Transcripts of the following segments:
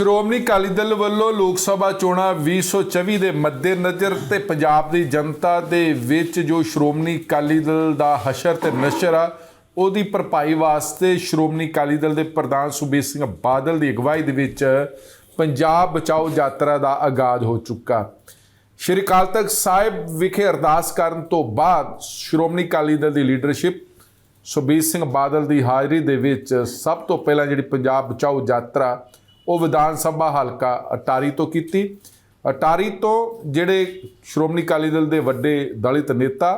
ਸ਼੍ਰੋਮਣੀ ਅਕਾਲੀ ਦਲ ਵੱਲੋਂ ਲੋਕ ਸਭਾ ਚੋਣਾਂ 2024 ਦੇ ਮੱਦੇਨਜ਼ਰ ਤੇ ਪੰਜਾਬ ਦੀ ਜਨਤਾ ਦੇ ਵਿੱਚ ਜੋ ਸ਼੍ਰੋਮਣੀ ਅਕਾਲੀ ਦਲ ਦਾ ਹਸ਼ਰ ਤੇ ਨਸ਼ਰ ਆ, ਉਹਦੀ ਭਰਪਾਈ ਵਾਸਤੇ ਸ਼੍ਰੋਮਣੀ ਅਕਾਲੀ ਦਲ ਦੇ ਪ੍ਰਧਾਨ ਸੁਬੀਰ ਸਿੰਘ ਬਾਦਲ ਦੀ ਅਗਵਾਈ ਦੇ ਵਿੱਚ ਪੰਜਾਬ ਬਚਾਓ ਯਾਤਰਾ ਦਾ ਆਗਾਜ਼ ਹੋ ਚੁੱਕਾ। ਸ਼੍ਰੀ ਅਕਾਲ ਤਖਤ ਸਾਹਿਬ ਵਿਖੇ ਅਰਦਾਸ ਕਰਨ ਤੋਂ ਬਾਅਦ ਸ਼੍ਰੋਮਣੀ ਅਕਾਲੀ ਦਲ ਦੀ ਲੀਡਰਸ਼ਿਪ ਸੁਬੀਰ ਸਿੰਘ ਬਾਦਲ ਦੀ ਹਾਜ਼ਰੀ ਦੇ ਵਿੱਚ ਸਭ ਤੋਂ ਪਹਿਲਾਂ ਜਿਹੜੀ ਪੰਜਾਬ ਬਚਾਓ ਯਾਤਰਾ ਉਹ ਵਿਧਾਨ ਸਭਾ ਹਲਕਾ ਅਟਾਰੀ ਤੋਂ ਕੀਤੀ। ਅਟਾਰੀ ਤੋਂ ਜਿਹੜੇ ਸ਼੍ਰੋਮਣੀ ਅਕਾਲੀ ਦਲ ਦੇ ਵੱਡੇ ਦਲਿਤ ਨੇਤਾ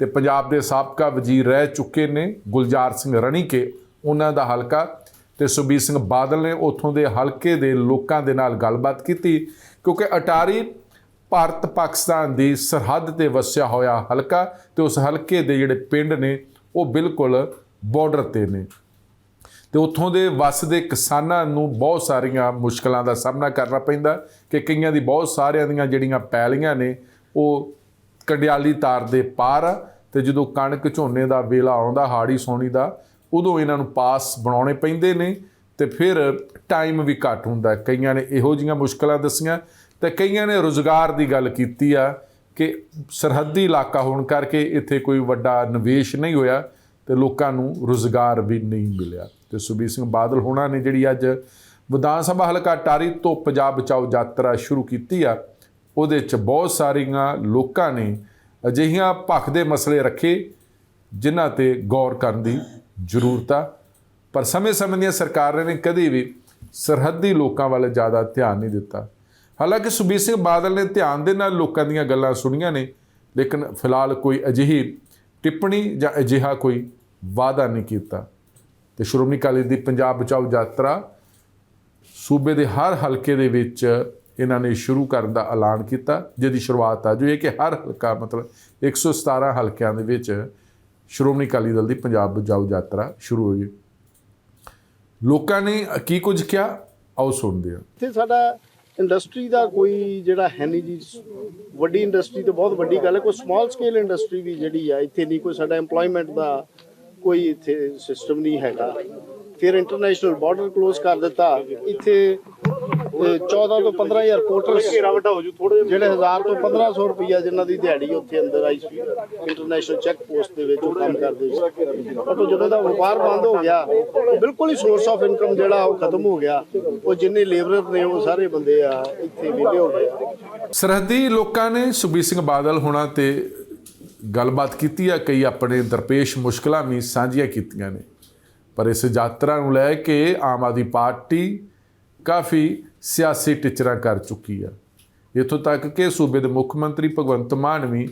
ਤੇ ਪੰਜਾਬ ਦੇ ਸਾਬਕਾ ਵਜ਼ੀਰ ਰਹਿ ਚੁੱਕੇ ਨੇ, ਗੁਲਜ਼ਾਰ ਸਿੰਘ ਰਣੀਕੇ, ਉਹਨਾਂ ਦਾ ਹਲਕਾ ਤੇ ਸੁਬੀਰ ਸਿੰਘ ਬਾਦਲ ਨੇ ਉੱਥੋਂ ਦੇ ਹਲਕੇ ਦੇ ਲੋਕਾਂ ਦੇ ਨਾਲ ਗੱਲਬਾਤ ਕੀਤੀ ਕਿਉਂਕਿ ਅਟਾਰੀ ਭਾਰਤ ਪਾਕਿਸਤਾਨ ਦੀ ਸਰਹੱਦ ਤੇ ਵਸਿਆ ਹੋਇਆ ਹਲਕਾ ਤੇ ਉਸ ਹਲਕੇ ਦੇ ਜਿਹੜੇ ਪਿੰਡ ਨੇ, ਉਹ ਬਿਲਕੁਲ ਬਾਰਡਰ ਤੇ ਨੇ। ਤੇ ਉੱਥੋਂ ਦੇ ਵਸਦੇ ਕਿਸਾਨਾਂ ਨੂੰ ਬਹੁਤ ਸਾਰੀਆਂ ਮੁਸ਼ਕਲਾਂ ਦਾ ਸਾਹਮਣਾ ਕਰਨਾ ਪੈਂਦਾ ਕਿ ਕਈਆਂ ਦੀ ਬਹੁਤ ਸਾਰਿਆਂ ਦੀਆਂ ਜਿਹੜੀਆਂ ਪੈਲੀਆਂ ਨੇ, ਉਹ ਕੰਡਿਆਲੀ ਤਾਰ ਦੇ ਪਾਰ ਆ ਤੇ ਜਦੋਂ ਕਣਕ ਝੋਨੇ ਦਾ ਵੇਲਾ ਆਉਂਦਾ ਹਾੜੀ ਸੋਣੀ ਦਾ, ਉਦੋਂ ਇਹਨਾਂ ਨੂੰ ਪਾਸ ਬਣਾਉਣੇ ਪੈਂਦੇ ਨੇ ਤੇ ਫਿਰ ਟਾਈਮ ਵੀ ਘੱਟ ਹੁੰਦਾ ਕਈਆਂ ਨੇ ਇਹੋ ਜੀਆਂ ਮੁਸ਼ਕਲਾਂ ਦੱਸੀਆਂ। ਤੇ ਕਈਆਂ ਨੇ ਰੋਜ਼ਗਾਰ ਦੀ ਗੱਲ ਕੀਤੀ ਆ ਕਿ ਸਰਹੱਦੀ ਇਲਾਕਾ ਹੋਣ ਕਰਕੇ ਇੱਥੇ ਕੋਈ ਵੱਡਾ ਨਿਵੇਸ਼ ਨਹੀਂ ਹੋਇਆ ਤੇ ਲੋਕਾਂ ਨੂੰ ਰੋਜ਼ਗਾਰ ਵੀ ਨਹੀਂ ਮਿਲਿਆ। ਤੇ ਸੁਬੀਰ ਸਿੰਘ ਬਾਦਲ ਹੋਣਾ ਨੇ ਜਿਹੜੀ ਅੱਜ ਵਿਧਾਨ ਸਭਾ ਹਲਕਾ ਟਾਰੀ ਤੋਂ ਪੰਜਾਬ ਬਚਾਓ ਯਾਤਰਾ ਸ਼ੁਰੂ ਕੀਤੀ ਆ, ਉਹਦੇ ਚ ਬਹੁਤ ਸਾਰੀਆਂ ਲੋਕਾਂ ਨੇ ਅਜਿਹੀਆਂ ਭੱਖ ਦੇ ਮਸਲੇ ਰੱਖੇ, ਜਿਨ੍ਹਾਂ ਤੇ ਗੌਰ ਕਰਨ ਦੀ ਜ਼ਰੂਰਤ ਆ। ਪਰ ਸਮੇਂ-ਸਮੇਂ ਦੀਆਂ ਸਰਕਾਰਾਂ ਨੇ ਕਦੇ ਵੀ ਸਰਹੱਦੀ ਲੋਕਾਂ ਵੱਲ ਜ਼ਿਆਦਾ ਧਿਆਨ ਨਹੀਂ ਦਿੱਤਾ। ਹਾਲਾਂਕਿ ਸੁਬੀਰ ਸਿੰਘ ਬਾਦਲ ਨੇ ਧਿਆਨ ਦੇ ਨਾਲ ਲੋਕਾਂ ਦੀਆਂ ਗੱਲਾਂ ਸੁਣੀਆਂ ਨੇ, ਲੇਕਿਨ ਫਿਲਹਾਲ ਕੋਈ ਅਜਿਹੀ ਟਿੱਪਣੀ ਜਾਂ ਅਜਿਹਾ ਕੋਈ ਵਾਅਦਾ ਨਹੀਂ ਕੀਤਾ। ਤੇ ਸ਼੍ਰੋਮਣੀ ਅਕਾਲੀ ਦੀ ਪੰਜਾਬ ਬਚਾਓ ਯਾਤਰਾ ਸੂਬੇ ਦੇ ਹਰ ਹਲਕੇ ਦੇ ਵਿੱਚ ਇਹਨਾਂ ਨੇ ਸ਼ੁਰੂ ਕਰਨ ਦਾ ਐਲਾਨ ਕੀਤਾ, ਜਿਹਦੀ ਸ਼ੁਰੂਆਤ ਆ ਜੋ ਇਹ ਕਿ ਹਰ ਹਲਕਾ ਮਤਲਬ 117 ਹਲਕਿਆਂ ਦੇ ਵਿੱਚ ਸ਼੍ਰੋਮਣੀ ਅਕਾਲੀ ਦਲ ਦੀ ਪੰਜਾਬ ਬਚਾਓ ਯਾਤਰਾ ਸ਼ੁਰੂ ਹੋਈ ਲੋਕਾਂ ਨੇ ਕੀ ਕੁਝ ਕਿਹਾ? ਆਓ ਸੁਣਦੇ ਹਾਂ। ਇੱਥੇ ਸਾਡਾ ਇੰਡਸਟਰੀ ਦਾ ਕੋਈ ਜਿਹੜਾ ਹੈ ਨਹੀਂ ਜੀ। ਵੱਡੀ ਇੰਡਸਟਰੀ ਤੇ ਬਹੁਤ ਵੱਡੀ ਗੱਲ ਹੈ। ਕੋਈ ਸਮਾਲ ਸਕੇਲ ਇੰਡਸਟਰੀ ਵੀ ਜਿਹੜੀ ਆ, ਇੱਥੇ ਨਹੀਂ। ਕੋਈ ਸਾਡਾ EMPLOYMENT ਦਾ ਕੋਈ ਇੱਥੇ ਸਿਸਟਮ ਨਹੀਂ ਹੈਗਾ। ਫਿਰ ਇੰਟਰਨੈਸ਼ਨਲ ਬਾਰਡਰ ক্লোਜ਼ ਕਰ ਦਿੱਤਾ। ਇੱਥੇ 14 ਤੋਂ 15000 ਪੋਰਟਰਸ ਜਿਹੜੇ 1000 ਤੋਂ 1500 ਰੁਪਈਆ ਜਿਨ੍ਹਾਂ ਦੀ ਦਿਹਾੜੀ ਉੱਥੇ ਅੰਦਰ ਆਈ ਸੀ ਇੰਟਰਨੈਸ਼ਨਲ ਚੈੱਕ ਪੋਸਟ ਦੇ ਵਿੱਚ ਉਹ ਕੰਮ ਕਰਦੇ ਸੀ। ਪਰ ਜਦੋਂ ਦਾ ਵਪਾਰ ਬੰਦ ਹੋ ਗਿਆ ਬਿਲਕੁਲ ਹੀ ਸੋਰਸ ਆਫ ਇਨਕਮ ਜਿਹੜਾ ਉਹ ਖਤਮ ਹੋ ਗਿਆ। ਉਹ ਜਿੰਨੇ ਲੇਬਰਰ ਨੇ, ਉਹ ਸਾਰੇ ਬੰਦੇ ਆ, ਇੱਥੇ ਵਿਹਲੇ ਹੋ ਗਏ ਸਰਹੱਦੀ ਲੋਕਾਂ ਨੇ ਸੁਖਬੀਰ ਸਿੰਘ ਬਾਦਲ ਹੋਣਾ ਤੇ ਗੱਲਬਾਤ ਕੀਤੀ ਆ, ਕਈ ਆਪਣੇ ਦਰਪੇਸ਼ ਮੁਸ਼ਕਲਾਂ ਵੀ ਸਾਂਝੀਆਂ ਕੀਤੀਆਂ ਨੇ। ਪਰ ਇਸ ਯਾਤਰਾ ਨੂੰ ਲੈ ਕੇ ਆਮ ਆਦਮੀ ਪਾਰਟੀ ਕਾਫੀ ਸਿਆਸੀ ਟਿਚਰਾਂ ਕਰ ਚੁੱਕੀ ਆ। ਇਥੋਂ ਤੱਕ ਕਿ ਸੂਬੇ ਦੇ ਮੁੱਖ ਮੰਤਰੀ ਭਗਵੰਤ ਮਾਨ ਵੀ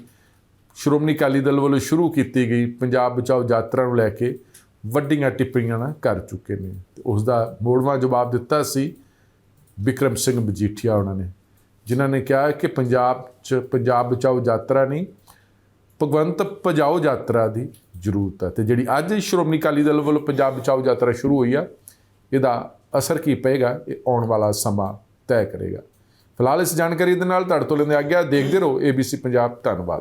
ਸ਼੍ਰੋਮਣੀ ਅਕਾਲੀ ਦਲ ਵੱਲੋਂ ਸ਼ੁਰੂ ਕੀਤੀ ਗਈ ਪੰਜਾਬ ਬਚਾਓ ਯਾਤਰਾ ਨੂੰ ਲੈ ਕੇ ਵੱਡੀਆਂ ਟਿੱਪਣੀਆਂ ਕਰ ਚੁੱਕੇ ਨੇ। ਤੇ ਉਸ ਦਾ ਮੋੜਵਾਂ ਜਵਾਬ ਦਿੱਤਾ ਸੀ ਵਿਕਰਮ ਸਿੰਘ ਮਜੀਠੀਆ ਉਹਨਾਂ ਨੇ, ਜਿਨ੍ਹਾਂ ਨੇ ਕਿਹਾ ਕਿ ਪੰਜਾਬ 'ਚ, ਪੰਜਾਬ ਬਚਾਓ ਯਾਤਰਾ ਨਹੀਂ ਭਗਵੰਤ ਪਜਾਓ ਯਾਤਰਾ ਦੀ ਜ਼ਰੂਰਤ ਹੈ। ਤੇ ਜਿਹੜੀ ਅੱਜ ਸ਼੍ਰੋਮਣੀ ਅਕਾਲੀ ਦਲ ਵੱਲੋਂ ਪੰਜਾਬ ਬਚਾਓ ਯਾਤਰਾ ਸ਼ੁਰੂ ਹੋਈ ਆ, ਇਹਦਾ ਅਸਰ ਕੀ ਪਏਗਾ, ਇਹ ਆਉਣ ਵਾਲਾ ਸਮਾਂ ਤੈਅ ਕਰੇਗਾ। ਫਿਲਹਾਲ ਇਸ ਜਾਣਕਾਰੀ ਦੇ ਨਾਲ ਤੁਹਾਡੇ ਤੋਂ ਲੈਂਦੇ ਆ ਗਿਆ ਦੇਖਦੇ ਰਹੋ ABC ਪੰਜਾਬ, ਧੰਨਵਾਦ।